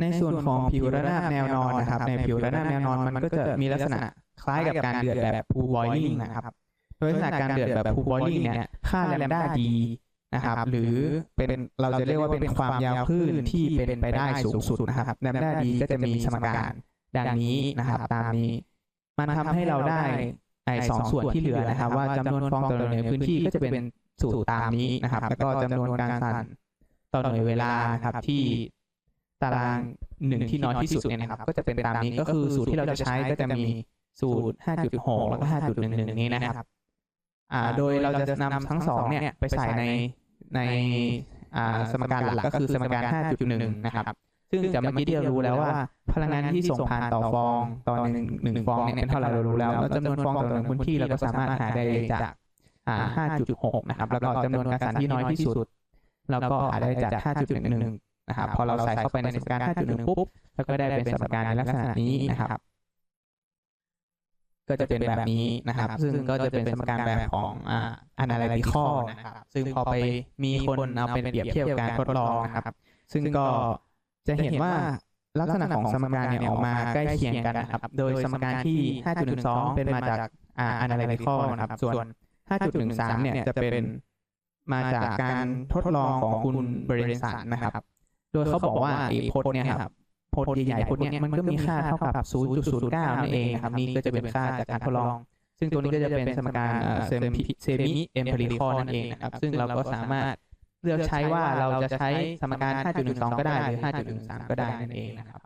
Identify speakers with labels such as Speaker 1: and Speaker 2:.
Speaker 1: ในส่วนของผิวระนาบแนวนอนนะครับ ในผิวระนาบแนวนอนมันก็จะมีลักษณะคล้ายกับการเดือดแบบ pool boiling นะครับโดยลักษณะการเดือดแบบ pool boiling เนี่ยค่าแลมด้าดีนะครับหรือเป็นเราจะเรียกว่าเป็นความยาวคลื่นที่เป็นไปได้สูงสุดนะครับแลมด้าดีก็จะมีสมการดังนี้นะครับ ตามนี้ มันทำให้เราได้ไอ้สองส่วนที่เหลือนะครับ ว่าจำนวนฟองต่อหน่วยพื้นที่ก็จะเป็นสูตรตามนี้นะครับ แล้วก็จำนวนการสั่นต่อหน่วยเวลาครับที่ ตารางหนึ่งที่น้อยที่สุดเนี่ยนะครับ ก็จะเป็นตามนี้ก็คือสูตรที่เราจะใช้ก็จะมีสูตร 5.6 แล้วก็ 5.11 นี้นะครับ อ่า โดยเราจะนำทั้งสองเนี่ยไปใส่ในในอ่าสมการหลักก็คือสมการ 5.1 นะครับ ซึ่งจากเมื่อกี้ที่เรารู้แล้วว่า พลังงานที่ส่งผ่านต่อฟองต่อหนึ่งหนึ่งฟองเนี่ยเท่าไหร่เรารู้แล้วแล้วจำนวนฟองต่อหนึ่งพื้นที่เราก็สามารถหาได้จากอ่า 5.6 นะครับ แล้วก็จำนวนการสั่นที่น้อยที่สุดเราก็หาได้จาก 5.11 นะครับพอเราใส่เข้าไปในสมการ 5.1 ปุ๊บแล้วก็ได้เป็นสมการในลักษณะนี้นะครับ ก็จะเป็นแบบนี้นะครับ ซึ่งก็จะเป็นสมการแบบของอ่า analytical นะครับ ซึ่งพอไปมีคนเอาไปเปรียบเทียบกับการทดลองนะครับ ซึ่งก็จะเห็นว่าลักษณะของสมการเนี่ยออกมาใกล้เคียงกันนะครับ โดยสมการที่ 5.12 เป็นมาจากอ่า analytical นะครับ ส่วน 5.13 เนี่ยจะเป็นมาจากการทดลองของคุณเบรนสันนะครับโดยเขาบอกว่าไอ้พจน์เนี่ยครับพจน์ใหญ่ๆพจน์เนี่ยมันก็มีค่าเท่ากับ 0.09 นั่นเองนะครับนี่ก็จะเป็นค่าจากการทดลอง ซึ่งตัวนี้ก็จะเป็นสมการเซมิเอมเพลิคอนั่นเองนะครับซึ่งเราก็สามารถเลือกใช้ว่าเราจะใช้สมการ 5.12 ก็ได้หรือ 5.13 ก็ได้นั่นเองนะครับ